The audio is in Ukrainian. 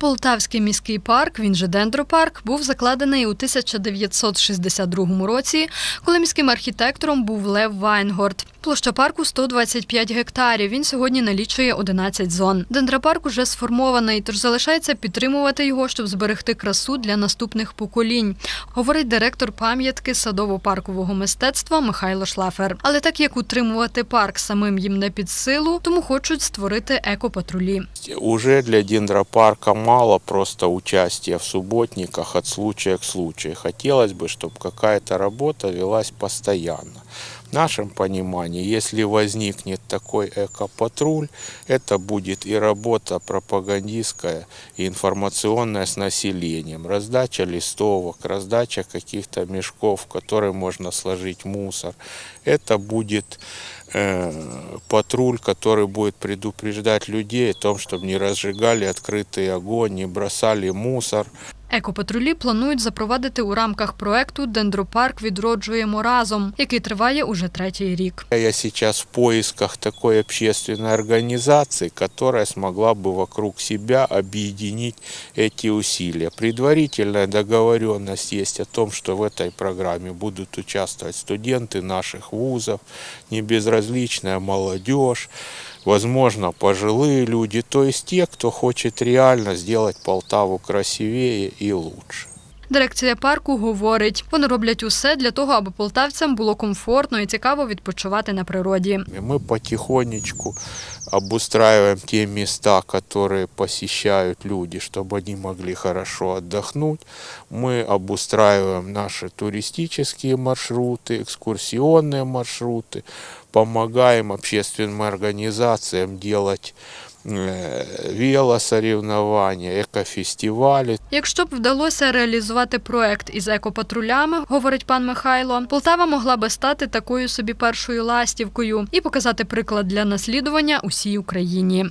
Полтавський міський парк, він же дендропарк, був закладений у 1962 році, коли міським архітектором був Лев Вайнгорд. Площа парку 125 гектарів. Він сьогодні налічує 11 зон. Дендропарк уже сформований, тож залишається підтримувати його, щоб зберегти красу для наступних поколінь, говорить директор пам'ятки садово-паркового мистецтва Михайло Шлафер. Але так як утримувати парк самим їм не під силу, тому хочуть створити екопатрулі. Уже для дендропарка мало просто участия в субботниках от случая к случаю. Хотелось бы, чтобы какая-то работа велась постоянно. В нашем понимании, если возникнет такой экопатруль, это будет и работа пропагандистская, и информационная с населением, раздача листовок, раздача каких-то мешков, в которые можно сложить мусор. Это будет э, патруль, который будет предупреждать людей о том, чтобы не разжигали открытый огонь, не бросали мусор. Екопатрулі планують запровадити у рамках проекту Дендропарк відроджуємо разом, який триває уже третій рік. Я сейчас в поисках такой общественной организации, которая смогла бы вокруг себя объединить эти усилия. Предварительная договоренность есть о том, что в этой программе будут участвовать студенты наших вузов, небезразличная молодежь, возможно, пожилые люди, то есть те, кто хочет реально сделать Полтаву красивее и лучше. Дирекція парку говорить, вони роблять усе для того, аби полтавцям було комфортно і цікаво відпочивати на природі. И мы потихонечку обустраиваем те места, которые посещают люди, чтобы они могли хорошо отдохнуть. Мы обустраиваем наши туристические маршруты, экскурсионные маршруты, помогаем общественным организациям делать э, велосоревнования, экофестивали. Якщо б вдалося реалізувати проект із екопатрулями, говорить пан Михайло, Полтава могла би стати такою собі першою ластівкою і показати приклад для наслідування усій Україні.